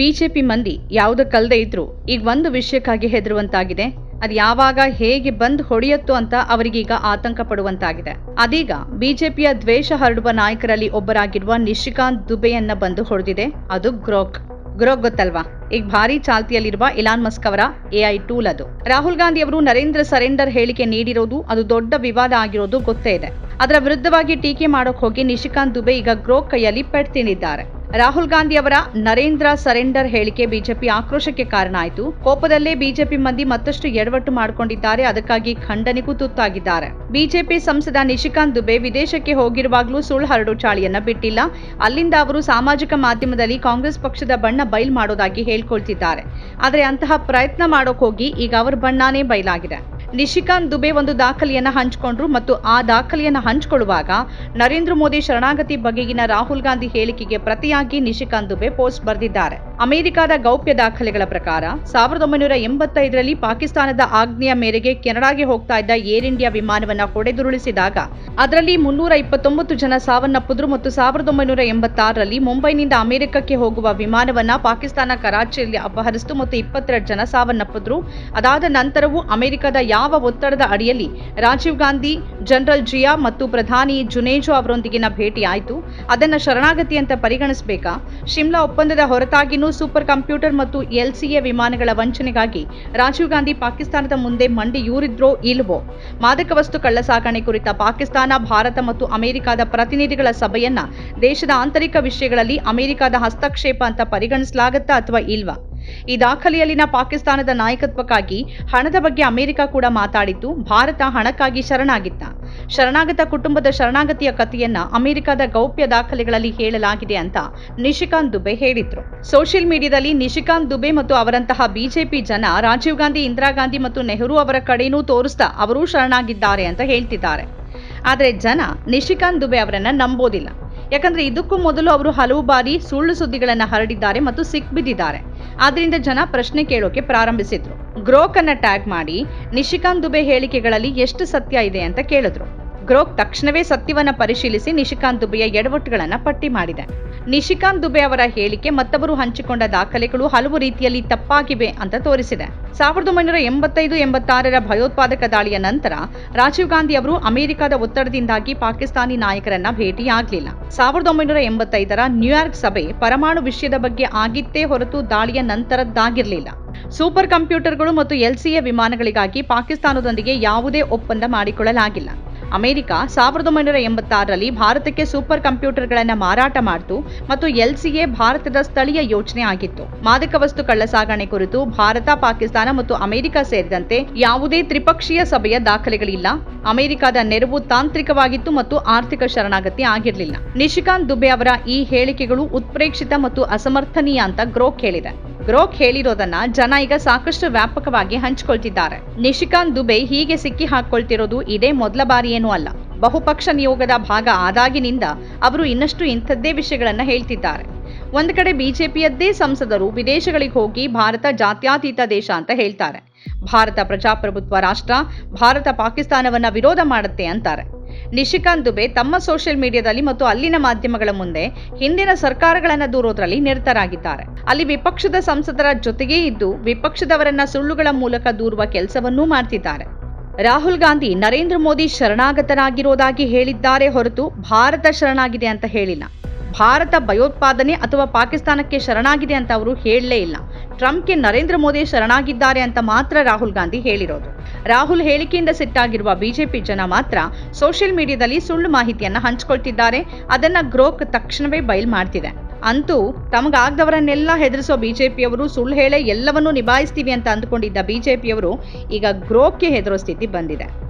BJP ಮಂದಿ ಯಾವುದಕ್ಕಲ್ದೇ ಇದ್ರು ಈಗ ಒಂದು ವಿಷಯಕ್ಕಾಗಿ ಹೆದರುವಂತಾಗಿದೆ. ಅದು ಯಾವಾಗ ಹೇಗೆ ಬಂದ್ ಹೊಡೆಯತ್ತೋ ಅಂತ ಅವರಿಗೀಗ ಆತಂಕ ಪಡುವಂತಾಗಿದೆ. ಅದೀಗ ಬಿಜೆಪಿಯ ದ್ವೇಷ ಹರಡುವ ನಾಯಕರಲ್ಲಿ ಒಬ್ಬರಾಗಿರುವ ನಿಶಿಕಾಂತ್ ದುಬೆಯನ್ನ ಬಂದು ಹೊಡೆದಿದೆ. ಅದು ಗ್ರೋಕ್. ಗ್ರೋಕ್ ಗೊತ್ತಲ್ವಾ? ಈಗ ಭಾರಿ ಚಾಲ್ತಿಯಲ್ಲಿರುವ ಇಲಾನ್ ಮಸ್ಕ್ ಅವರ ಎಐ ಟೂಲ್ ಅದು. ರಾಹುಲ್ ಗಾಂಧಿ ಅವರು ನರೇಂದ್ರ ಸರೆಂಡರ್ ಹೇಳಿಕೆ ನೀಡಿರೋದು, ಅದು ದೊಡ್ಡ ವಿವಾದ ಆಗಿರೋದು ಗೊತ್ತೇ ಇದೆ. ಅದರ ವಿರುದ್ಧವಾಗಿ ಟೀಕೆ ಮಾಡೋಕ್ ಹೋಗಿ ನಿಶಿಕಾಂತ್ ದುಬೆ ಈಗ ಗ್ರೋಕ್ ಕೈಯಲ್ಲಿ ಪೆಟ್ ತಿಂದಿದ್ದಾರೆ ರಾಹುಲ್ ಗಾಂಧಿ ಅವರ ನರೇಂದ್ರ ಸರೆಂಡರ್ ಹೇಳಿಕೆ ಬಿಜೆಪಿ ಆಕ್ರೋಶಕ್ಕೆ ಕಾರಣ ಆಯಿತು. ಕೋಪದಲ್ಲೇ ಬಿಜೆಪಿ ಮಂದಿ ಮತ್ತಷ್ಟು ಎಡವಟ್ಟು ಮಾಡಿಕೊಂಡಿದ್ದಾರೆ. ಅದಕ್ಕಾಗಿ ಖಂಡನೆಗೂ ತುತ್ತಾಗಿದ್ದಾರೆ. ಬಿಜೆಪಿ ಸಂಸದ ನಿಶಿಕಾಂತ್ ದುಬೆ ವಿದೇಶಕ್ಕೆ ಹೋಗಿರುವಾಗಲೂ ಸುಳ್ಳು ಹರಡು ಚಾಳಿಯನ್ನ ಬಿಟ್ಟಿಲ್ಲ. ಅಲ್ಲಿಂದ ಅವರು ಸಾಮಾಜಿಕ ಮಾಧ್ಯಮದಲ್ಲಿ ಕಾಂಗ್ರೆಸ್ ಪಕ್ಷದ ಬಣ್ಣ ಬಯಲ್ ಮಾಡೋದಾಗಿ ಹೇಳ್ಕೊಳ್ತಿದ್ದಾರೆ. ಆದರೆ ಅಂತಹ ಪ್ರಯತ್ನ ಮಾಡೋಕ್ ಹೋಗಿ ಈಗ ಅವರ ಬಣ್ಣನೇ ಬಯಲಾಗಿದೆ ನಿಶಿಕಾಂತ್ ದುಬೆ ಒಂದು ದಾಖಲೆಯನ್ನ ಹಂಚಿಕೊಂಡ್ರು ಮತ್ತು ಆ ದಾಖಲೆಯನ್ನ ಹಂಚಿಕೊಳ್ಳುವಾಗ ನರೇಂದ್ರ ಮೋದಿ ಶರಣಾಗತಿ ಬಗೆಗಿನ ರಾಹುಲ್ ಗಾಂಧಿ ಹೇಳಿಕೆಗೆ ಪ್ರತಿಯಾಗಿ ನಿಶಿಕಾಂತ್ ದುಬೆ ಪೋಸ್ಟ್ ಬರೆದಿದ್ದಾರೆ. ಅಮೆರಿಕದ ಗೌಪ್ಯ ದಾಖಲೆಗಳ ಪ್ರಕಾರ ಸಾವಿರದ ಒಂಬೈನೂರ ಎಂಬತ್ತೈದರಲ್ಲಿ ಪಾಕಿಸ್ತಾನದ ಆಜ್ಞೆಯ ಮೇರೆಗೆ ಕೆನಡಾಗೆ ಹೋಗ್ತಾ ಇದ್ದ ಏರ್ ಇಂಡಿಯಾ ವಿಮಾನವನ್ನ ಹೊಡೆದುರುಳಿಸಿದಾಗ ಅದರಲ್ಲಿ ಮುನ್ನೂರ ಇಪ್ಪತ್ತೊಂಬತ್ತು ಜನ ಸಾವನ್ನಪ್ಪಿದ್ರು ಮತ್ತು ಸಾವಿರದ ಒಂಬೈನೂರ ಎಂಬತ್ತಾರರಲ್ಲಿ ಮುಂಬೈನಿಂದ ಅಮೆರಿಕಕ್ಕೆ ಹೋಗುವ ವಿಮಾನವನ್ನ ಪಾಕಿಸ್ತಾನ ಕರಾಚಿಯಲ್ಲಿ ಅಪಹರಿಸಿತು ಮತ್ತು ಇಪ್ಪತ್ತೆರಡು ಜನ ಸಾವನ್ನಪ್ಪಿದ್ರು. ಅದಾದ ನಂತರವೂ ಅಮೆರಿಕದ ಯಾವ ಒತ್ತಡದ ಅಡಿಯಲ್ಲಿ ರಾಜೀವ್ ಗಾಂಧಿ, ಜನರಲ್ ಜಿಯಾ ಮತ್ತು ಪ್ರಧಾನಿ ಜುನೇಜೋ ಅವರೊಂದಿಗಿನ ಭೇಟಿ ಆಯಿತು. ಅದನ್ನು ಶರಣಾಗತಿ ಅಂತ ಪರಿಗಣಿಸಬೇಕಾ? ಶಿಮ್ಲಾ ಒಪ್ಪಂದದ ಹೊರತಾಗಿನೂ ಸೂಪರ್ ಕಂಪ್ಯೂಟರ್ ಮತ್ತು ಎಲ್ಸಿಎ ವಿಮಾನಗಳ ವಂಚನೆಗಾಗಿ ರಾಜೀವ್ ಗಾಂಧಿ ಪಾಕಿಸ್ತಾನದ ಮುಂದೆ ಮಂಡಿಯೂರಿದ್ರೋ ಇಲ್ವೋ? ಮಾದಕ ವಸ್ತು ಕಳ್ಳಸಾಗಣೆ ಕುರಿತ ಪಾಕಿಸ್ತಾನ, ಭಾರತ ಮತ್ತು ಅಮೆರಿಕದ ಪ್ರತಿನಿಧಿಗಳ ಸಭೆಯನ್ನ ದೇಶದ ಆಂತರಿಕ ವಿಷಯಗಳಲ್ಲಿ ಅಮೆರಿಕದ ಹಸ್ತಕ್ಷೇಪ ಅಂತ ಪರಿಗಣಿಸಲಾಗತ್ತಾ ಅಥವಾ ಇಲ್ವಾ? ಈ ದಾಖಲೆಯಲ್ಲಿನ ಪಾಕಿಸ್ತಾನದ ನಾಯಕತ್ವಕ್ಕಾಗಿ ಹಣದ ಬಗ್ಗೆ ಅಮೆರಿಕ ಕೂಡ ಮಾತಾಡಿತ್ತು ಭಾರತ ಹಣಕ್ಕಾಗಿ ಶರಣಾಗಿತ್ತ. ಶರಣಾಗತ ಕುಟುಂಬದ ಶರಣಾಗತಿಯ ಕಥೆಯನ್ನ ಅಮೆರಿಕದ ಗೌಪ್ಯ ದಾಖಲೆಗಳಲ್ಲಿ ಹೇಳಲಾಗಿದೆ ಅಂತ ನಿಶಿಕಾಂತ್ ದುಬೆ ಹೇಳಿದ್ರು. ಸೋಷಿಯಲ್ ಮೀಡಿಯಾದಲ್ಲಿ ನಿಶಿಕಾಂತ್ ದುಬೆ ಮತ್ತು ಅವರಂತಹ ಬಿಜೆಪಿ ಜನ ರಾಜೀವ್ ಗಾಂಧಿ, ಇಂದಿರಾ ಗಾಂಧಿ ಮತ್ತು ನೆಹರು ಅವರ ಕಡೆನೂ ತೋರಿಸ್ತಾ ಅವರೂ ಶರಣಾಗಿದ್ದಾರೆ ಅಂತ ಹೇಳ್ತಿದ್ದಾರೆ. ಆದರೆ ಜನ ನಿಶಿಕಾಂತ್ ದುಬೆ ಅವರನ್ನ ನಂಬೋದಿಲ್ಲ. ಯಾಕಂದ್ರೆ ಇದಕ್ಕೂ ಮೊದಲು ಅವರು ಹಲವು ಬಾರಿ ಸುಳ್ಳು ಸುದ್ದಿಗಳನ್ನ ಹರಡಿದ್ದಾರೆ ಮತ್ತು ಸಿಕ್ಬಿದ್ದಿದ್ದಾರೆ ಆದ್ರಿಂದ ಜನ ಪ್ರಶ್ನೆ ಕೇಳೋಕೆ ಪ್ರಾರಂಭಿಸಿದ್ರು. ಗ್ರೋಕ್ ಅನ್ನ ಟ್ಯಾಗ್ ಮಾಡಿ, ನಿಶಿಕಾಂತ್ ದುಬೆ ಹೇಳಿಕೆಗಳಲ್ಲಿ ಎಷ್ಟು ಸತ್ಯ ಇದೆ ಅಂತ ಕೇಳಿದ್ರು. ಗ್ರೋಕ್ ತಕ್ಷಣವೇ ಸತ್ಯವನ್ನ ಪರಿಶೀಲಿಸಿ ನಿಶಿಕಾಂತ್ ದುಬೆಯ ಎಡವಟ್ಟುಗಳನ್ನ ಪಟ್ಟಿ ಮಾಡಿದೆ. ನಿಶಿಕಾಂತ್ ದುಬೆ ಅವರ ಹೇಳಿಕೆ ಮತ್ತವರು ಹಂಚಿಕೊಂಡ ದಾಖಲೆಗಳು ಹಲವು ರೀತಿಯಲ್ಲಿ ತಪ್ಪಾಗಿವೆ ಅಂತ ತೋರಿಸಿದೆ. ಸಾವಿರದ ಒಂಬೈನೂರ ಎಂಬತ್ತೈದು, ಎಂಬತ್ತಾರರ ಭಯೋತ್ಪಾದಕ ದಾಳಿಯ ನಂತರ ರಾಜೀವ್ ಗಾಂಧಿ ಅವರು ಅಮೆರಿಕದ ಒತ್ತಡದಿಂದಾಗಿ ಪಾಕಿಸ್ತಾನಿ ನಾಯಕರನ್ನ ಭೇಟಿಯಾಗಲಿಲ್ಲ. ಸಾವಿರದ ಒಂಬೈನೂರ ಎಂಬತ್ತೈದರ ನ್ಯೂಯಾರ್ಕ್ ಸಭೆ ಪರಮಾಣು ವಿಷಯದ ಬಗ್ಗೆ ಆಗಿತ್ತೇ ಹೊರತು ದಾಳಿಯ ನಂತರದ್ದಾಗಿರಲಿಲ್ಲ. ಸೂಪರ್ ಕಂಪ್ಯೂಟರ್ಗಳು ಮತ್ತು ಎಲ್ಸಿಎ ವಿಮಾನಗಳಿಗಾಗಿ ಪಾಕಿಸ್ತಾನದೊಂದಿಗೆ ಯಾವುದೇ ಒಪ್ಪಂದ ಮಾಡಿಕೊಳ್ಳಲಾಗಿಲ್ಲ. ಅಮೆರಿಕ ಸಾವಿರದ ಒಂಬೈನೂರ ಎಂಬತ್ತಾರರಲ್ಲಿ ಭಾರತಕ್ಕೆ ಸೂಪರ್ ಕಂಪ್ಯೂಟರ್ಗಳನ್ನು ಮಾರಾಟ ಮಾಡಿತು ಮತ್ತು ಎಲ್ಸಿಎ ಭಾರತದ ಸ್ಥಳೀಯ ಯೋಜನೆ ಆಗಿತ್ತು. ಮಾದಕ ವಸ್ತು ಕಳ್ಳಸಾಗಣೆ ಕುರಿತು ಭಾರತ, ಪಾಕಿಸ್ತಾನ ಮತ್ತು ಅಮೆರಿಕ ಸೇರಿದಂತೆ ಯಾವುದೇ ತ್ರಿಪಕ್ಷೀಯ ಸಭೆಯ ದಾಖಲೆಗಳಿಲ್ಲ. ಅಮೆರಿಕದ ನೆರವು ತಾಂತ್ರಿಕವಾಗಿತ್ತು ಮತ್ತು ಆರ್ಥಿಕ ಶರಣಾಗತಿ ಆಗಿರಲಿಲ್ಲ. ನಿಶಿಕಾಂತ್ ದುಬೆ ಅವರ ಈ ಹೇಳಿಕೆಗಳು ಉತ್ಪ್ರೇಕ್ಷಿತ ಮತ್ತು ಅಸಮರ್ಥನೀಯ ಅಂತ ಗ್ರೋಕ್ ಹೇಳಿದೆ. ಗ್ರೋಕ್ ಹೇಳಿರೋದನ್ನ ಜನ ಈಗ ಸಾಕಷ್ಟು ವ್ಯಾಪಕವಾಗಿ ಹಂಚಿಕೊಳ್ತಿದ್ದಾರೆ. ನಿಶಿಕಾಂತ್ ದುಬೆ ಹೀಗೆ ಸಿಕ್ಕಿ ಹಾಕೊಳ್ತಿರೋದು ಇದೇ ಮೊದಲ ಬಾರಿಯೇನೂ ಅಲ್ಲ. ಬಹುಪಕ್ಷ ನಿಯೋಗದ ಭಾಗ ಆದಾಗಿನಿಂದ ಅವರು ಇನ್ನಷ್ಟು ಇಂಥದ್ದೇ ವಿಷಯಗಳನ್ನ ಹೇಳ್ತಿದ್ದಾರೆ. ಒಂದು ಕಡೆ ಬಿಜೆಪಿಯದ್ದೇ ಸಂಸದರು ವಿದೇಶಗಳಿಗೆ ಹೋಗಿ ಭಾರತ ಜಾತ್ಯಾತೀತ ದೇಶ ಅಂತ ಹೇಳ್ತಾರೆ. ಭಾರತ ಪ್ರಜಾಪ್ರಭುತ್ವ ರಾಷ್ಟ್ರ, ಭಾರತ ಪಾಕಿಸ್ತಾನವನ್ನ ವಿರೋಧ ಮಾಡುತ್ತೆ ಅಂತಾರೆ. ನಿಶಿಕಾಂತ್ ದುಬೆ ತಮ್ಮ ಸೋಷಿಯಲ್ ಮೀಡಿಯಾದಲ್ಲಿ ಮತ್ತು ಅಲ್ಲಿನ ಮಾಧ್ಯಮಗಳ ಮುಂದೆ ಹಿಂದಿನ ಸರ್ಕಾರಗಳನ್ನು ದೂರೋದ್ರಲ್ಲಿ ನಿರತರಾಗಿದ್ದಾರೆ. ಅಲ್ಲಿ ವಿಪಕ್ಷದ ಸಂಸದರ ಜೊತೆಗೇ ಇದ್ದು ವಿಪಕ್ಷದವರನ್ನ ಸುಳ್ಳುಗಳ ಮೂಲಕ ದೂರುವ ಕೆಲಸವನ್ನೂ ಮಾಡ್ತಿದ್ದಾರೆ. ರಾಹುಲ್ ಗಾಂಧಿ ನರೇಂದ್ರ ಮೋದಿ ಶರಣಾಗತರಾಗಿರೋದಾಗಿ ಹೇಳಿದ್ದಾರೆ ಹೊರತು ಭಾರತ ಶರಣಾಗಿದೆ ಅಂತ ಹೇಳಿಲ್ಲ. ಭಾರತ ಭಯೋತ್ಪಾದನೆ ಅಥವಾ ಪಾಕಿಸ್ತಾನಕ್ಕೆ ಶರಣಾಗಿದೆ ಅಂತ ಅವರು ಹೇಳಲೇ ಇಲ್ಲ. ಟ್ರಂಪ್ಗೆ ನರೇಂದ್ರ ಮೋದಿ ಶರಣಾಗಿದ್ದಾರೆ ಅಂತ ಮಾತ್ರ ರಾಹುಲ್ ಗಾಂಧಿ ಹೇಳಿರೋದು. ರಾಹುಲ್ ಹೇಳಿಕೆಯಿಂದ ಸಿಟ್ಟಾಗಿರುವ ಬಿಜೆಪಿ ಜನ ಮಾತ್ರ ಸೋಷಿಯಲ್ ಮೀಡಿಯಾದಲ್ಲಿ ಸುಳ್ಳು ಮಾಹಿತಿಯನ್ನ ಹಂಚಿಕೊಳ್ತಿದ್ದಾರೆ. ಅದನ್ನ ಗ್ರೋಕ್ ತಕ್ಷಣವೇ ಬಯಲ್ ಮಾಡ್ತಿದೆ. ಅಂತೂ ತಮಗಾಗ್ದವರನ್ನೆಲ್ಲ ಹೆದರಿಸೋ ಬಿಜೆಪಿಯವರು ಸುಳ್ಳು ಹೇಳೇ ಎಲ್ಲವನ್ನೂ ನಿಭಾಯಿಸ್ತೀವಿ ಅಂತ ಅಂದುಕೊಂಡಿದ್ದ ಬಿಜೆಪಿಯವರು ಈಗ ಗ್ರೋಕ್ಗೆ ಹೆದರೋ ಸ್ಥಿತಿ ಬಂದಿದೆ.